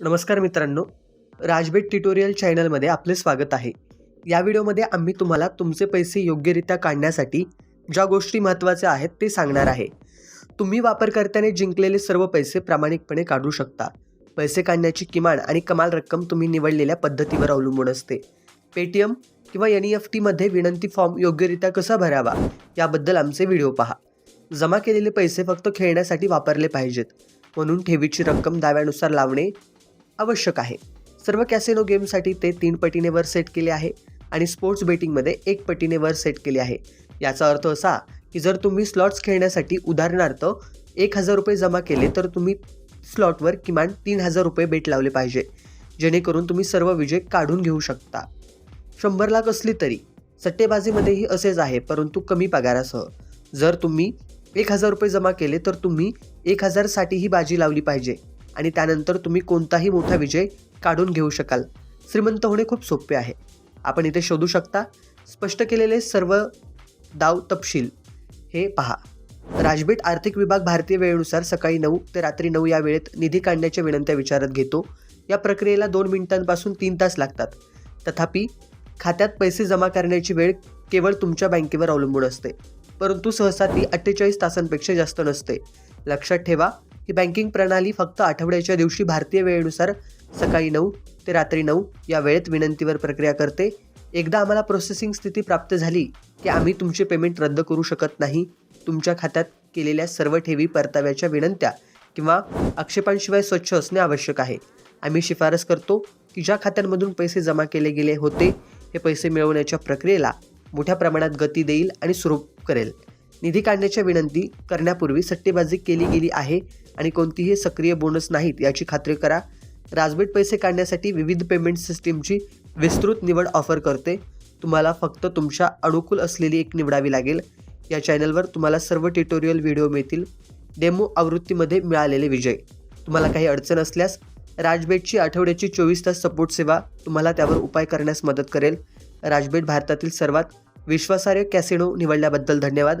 नमस्कार मित्रांनो राजबेट ट्युटोरियल चॅनलमध्ये आपले स्वागत आहे. या व्हिडिओमध्ये आम्ही तुम्हाला तुमचे पैसे योग्यरित्या काढण्यासाठी ज्या गोष्टी महत्त्वाच्या आहेत ते सांगणार आहे. तुम्ही वापरकर्त्याने जिंकलेले सर्व पैसे प्रामाणिकपणे काढू शकता. पैसे काढण्याची किमान आणि कमाल रक्कम तुम्ही निवडलेल्या पद्धतीवर अवलंबून असते. पेटीएम किंवा एन ई एफ टीमध्ये विनंती फॉर्म योग्यरित्या कसा भरावा याबद्दल आमचे व्हिडिओ पहा. जमा केलेले पैसे फक्त खेळण्यासाठी वापरले पाहिजेत. म्हणून ठेवीची रक्कम दाव्यानुसार लावणे आवश्यक आहे. सर्व कॅसिनो गेमसाठी ते तीन पटीने वर सेट केले आहे आणि स्पोर्ट्स बेटिंगमध्ये एक पटीने वर सेट केले आहे. याचा अर्थ असा की जर तुम्ही स्लॉट्स खेळण्यासाठी उदाहरणार्थ एक हजार रुपये जमा केले तर तुम्ही स्लॉटवर किमान तीन हजार रुपये बेट लावले पाहिजे जेणेकरून तुम्ही सर्व विजय काढून घेऊ शकता. शंभर लाख असली तरी सट्टेबाजीमध्येही असेच आहे परंतु कमी पगारासह. जर तुम्ही एक हजार रुपये जमा केले तर तुम्ही एक हजारसाठी ही बाजी लावली पाहिजे. आणि त्यानंतर तुम्ही कोणताही मोठा विजय काढून घेऊ शकाल. श्रीमंत होणे खूप सोपे आहे. आपण इथे शोधू शकता. स्पष्ट केलेले सर्व दाव तपशील हे पहा. राजबीट आर्थिक विभाग भारतीय वेळेनुसार सकाळी नऊ ते रात्री नऊ या वेळेत निधी काढण्याच्या विनंत्या विचारत घेतो. या प्रक्रियेला दोन मिनिटांपासून तीन तास लागतात. तथापि खात्यात पैसे जमा करण्याची वेळ केवळ तुमच्या बँकेवर अवलंबून असते. परंतु सहसा ती अठ्ठेचाळीस तासांपेक्षा जास्त नसते. लक्षात ठेवा ही बँकिंग प्रणाली फक्त आठवड्याच्या दिवशी भारतीय वेळेनुसार सकाळी नऊ ते रात्री नऊ या वेळेत विनंतीवर प्रक्रिया करते. एकदा आम्हाला प्रोसेसिंग स्थिती प्राप्त झाली की आम्ही तुमचे पेमेंट रद्द करू शकत नाही. तुमच्या खात्यात केलेल्या सर्व ठेवी परताव्याच्या विनंत्या किंवा आक्षेपांशिवाय स्वच्छ असणे आवश्यक आहे. आम्ही शिफारस करतो की ज्या खात्यांमधून पैसे जमा केले गेले होते हे पैसे मिळवण्याच्या प्रक्रियेला मोठ्या प्रमाणात गती देईल आणि सुरू करेल. निधी काढण्याच्या विनंती करण्यापूर्वी सट्टेबाजी केली गेली आहे आणि कोणतीही सक्रिय बोनस नाहीत याची खात्री करा. राजबीट पैसे काढण्यासाठी विविध पेमेंट सिस्टीमची विस्तृत निवड ऑफर करते. तुम्हाला फक्त तुमच्या अनुकूल असलेली एक निवडावी लागेल. या चॅनलवर तुम्हाला सर्व ट्युटोरियल व्हिडिओ मिळतील. डेमो आवृत्तीमध्ये मिळालेले विजय. तुम्हाला काही अडचण असल्यास राजबेटची आठवड्याची चोवीस तास सपोर्ट सेवा तुम्हाला त्यावर उपाय करण्यास मदत करेल. राजबेट भारतातील सर्वात विश्वासार्ह कॅसिनो निवडल्याबद्दल धन्यवाद.